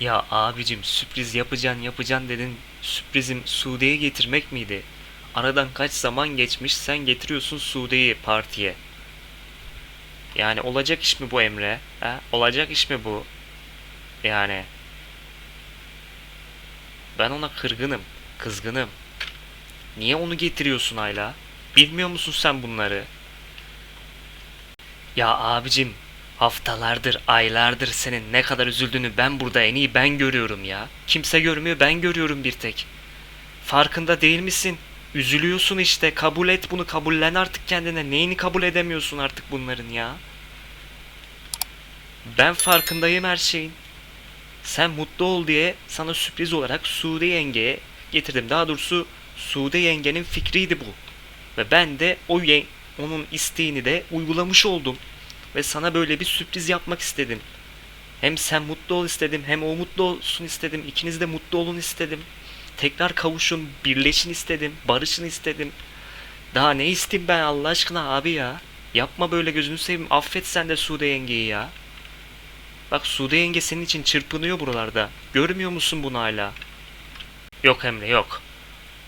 Ya abicim sürpriz yapacaksın yapacaksın dedin. Sürprizim Sude'yi getirmek miydi? Aradan kaç zaman geçmiş sen getiriyorsun Sude'yi partiye. Yani olacak iş mi bu Emre? Ha? Olacak iş mi bu? Yani ben ona kırgınım, kızgınım. Niye onu getiriyorsun hala? Bilmiyor musun sen bunları? Ya abicim, haftalardır, aylardır senin ne kadar üzüldüğünü ben burada en iyi ben görüyorum ya. Kimse görmüyor, ben görüyorum bir tek. Farkında değil misin? Üzülüyorsun işte. Kabul et bunu, kabullen artık kendine. Neyini kabul edemiyorsun artık bunların ya? Ben farkındayım her şeyin. Sen mutlu ol diye sana sürpriz olarak Sude yengeye getirdim. Daha doğrusu Sude yengenin fikriydi bu. Ve ben de o onun isteğini de uygulamış oldum. Ve sana böyle bir sürpriz yapmak istedim. Hem sen mutlu ol istedim, hem o mutlu olsun istedim. İkiniz de mutlu olun istedim. Tekrar kavuşun, birleşin istedim, barışın istedim. Daha ne isteyeyim ben Allah aşkına abi ya. Yapma böyle gözünü seveyim. Affet sen de Sude yengeyi ya. Bak Sude yenge senin için çırpınıyor buralarda. Görmüyor musun bunu hala? Yok Emre yok.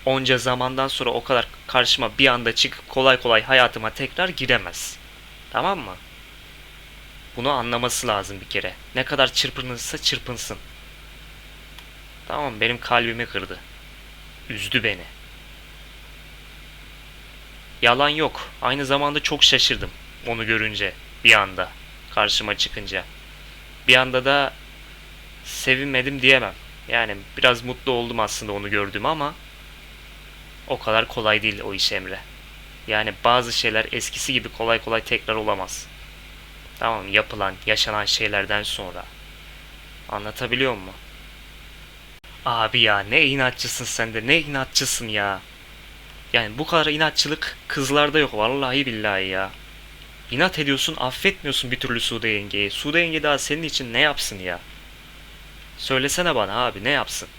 Onca zamandan sonra o kadar karşıma bir anda çıkıp kolay kolay hayatıma tekrar giremez. Tamam mı? Bunu anlaması lazım bir kere. Ne kadar çırpınırsa çırpınsın. Tamam benim kalbimi kırdı. Üzdü beni. Yalan yok. Aynı zamanda çok şaşırdım onu görünce bir anda karşıma çıkınca. Bir anda da sevinmedim diyemem. Yani biraz mutlu oldum aslında onu gördüğüm ama o kadar kolay değil o iş Emre. Yani bazı şeyler eskisi gibi kolay kolay tekrar olamaz. Tamam yapılan, yaşanan şeylerden sonra. Anlatabiliyor muyum? Abi ya ne inatçısın sen de ne inatçısın ya. Yani bu kadar inatçılık kızlarda yok vallahi billahi ya. İnat ediyorsun affetmiyorsun bir türlü Sude yengeyi. Sude yenge daha senin için ne yapsın ya? Söylesene bana abi ne yapsın?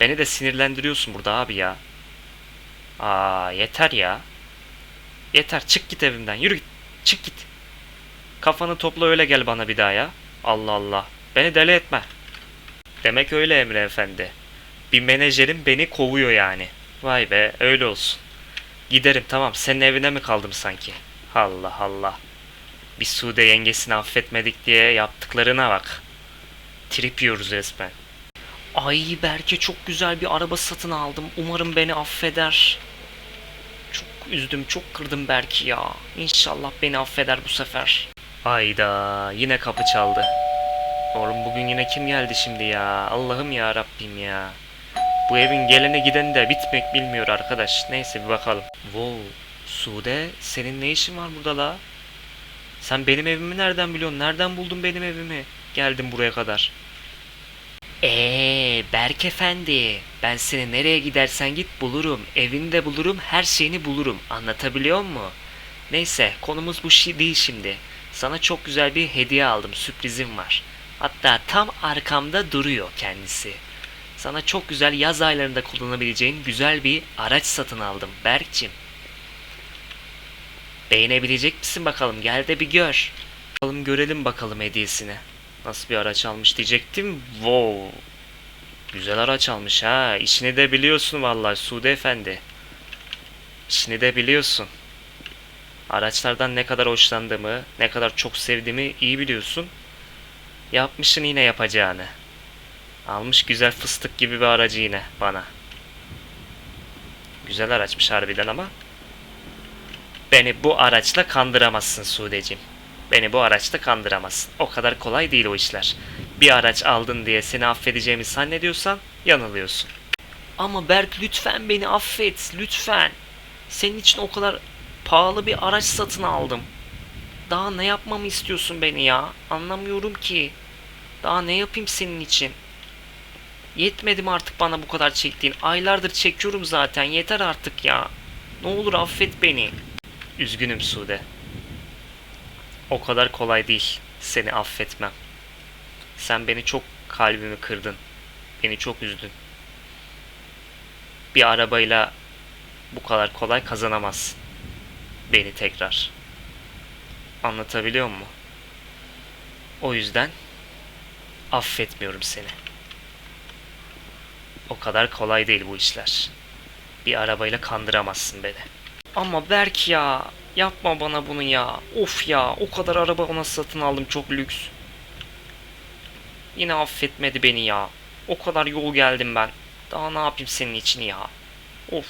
Beni de sinirlendiriyorsun burada abi ya. Aa yeter ya. Yeter çık git evimden yürü git. Çık git. Kafanı topla öyle gel bana bir daha ya. Allah Allah. Beni deli etme. Demek öyle Emre Efendi. Bir menajerim beni kovuyor yani. Vay be öyle olsun. Giderim tamam senin evine mi kaldım sanki? Allah Allah. Bir Sude yengesini affetmedik diye yaptıklarına bak. Trip yiyoruz resmen. Ay Berke çok güzel bir araba satın aldım. Umarım beni affeder. Üzdüm, çok kırdım Berk'i ya. İnşallah beni affeder bu sefer. Ayda yine kapı çaldı. Oğlum bugün yine kim geldi şimdi ya? Allah'ım ya Rabbim ya. Bu evin geleni gideni de bitmek bilmiyor arkadaş. Neyse bir bakalım. Wow, Sude senin ne işin var burada la? Sen benim evimi nereden biliyorsun? Nereden buldun benim evimi? Geldim buraya kadar. Eee Berk Efendi, ben seni nereye gidersen git bulurum. Evini de bulurum, her şeyini bulurum. Anlatabiliyor mu? Neyse, konumuz bu şey değil şimdi. Sana çok güzel bir hediye aldım, sürprizim var. Hatta tam arkamda duruyor kendisi. Sana çok güzel yaz aylarında kullanabileceğin güzel bir araç satın aldım Berk'cim. Beğenebilecek misin bakalım? Gel de bir gör. Bakalım görelim bakalım hediyesini. Nasıl bir araç almış diyecektim. Wow. Güzel araç almış ha. İşini de biliyorsun vallahi Sude Efendi. İşini de biliyorsun. Araçlardan ne kadar hoşlandığımı, ne kadar çok sevdiğimi iyi biliyorsun. Yapmışsın yine yapacağını. Almış güzel fıstık gibi bir aracı yine bana. Güzel araçmış harbiden ama. Beni bu araçla kandıramazsın Sudeciğim. Beni bu araçta kandıramazsın. O kadar kolay değil o işler. Bir araç aldın diye seni affedeceğimi zannediyorsan yanılıyorsun. Ama Berk lütfen beni affet. Lütfen. Senin için o kadar pahalı bir araç satın aldım. Daha ne yapmamı istiyorsun beni ya? Anlamıyorum ki. Daha ne yapayım senin için? Yetmedi mi artık bana bu kadar çektiğin? Aylardır çekiyorum zaten. Yeter artık ya. Ne olur affet beni. Üzgünüm Sude. O kadar kolay değil seni affetmem. Sen beni çok kalbimi kırdın. Beni çok üzdün. Bir arabayla bu kadar kolay kazanamazsın. Beni tekrar. Anlatabiliyor muyum? O yüzden Affetmiyorum seni. O kadar kolay değil bu işler. Bir arabayla kandıramazsın beni. Ama Berk ya, yapma bana bunu ya. Of ya, o kadar araba ona satın aldım çok lüks. Yine affetmedi beni ya. O kadar yol geldim ben. Daha ne yapayım senin için ya? Of.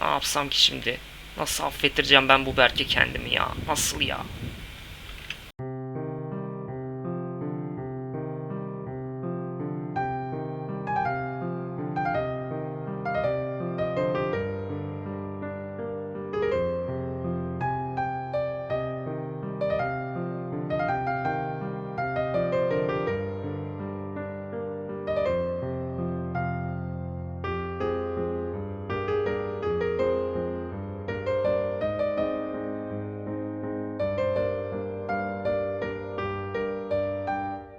Ne yapsam ki şimdi? Nasıl affettireceğim ben bu Berk'e kendimi ya? Nasıl ya?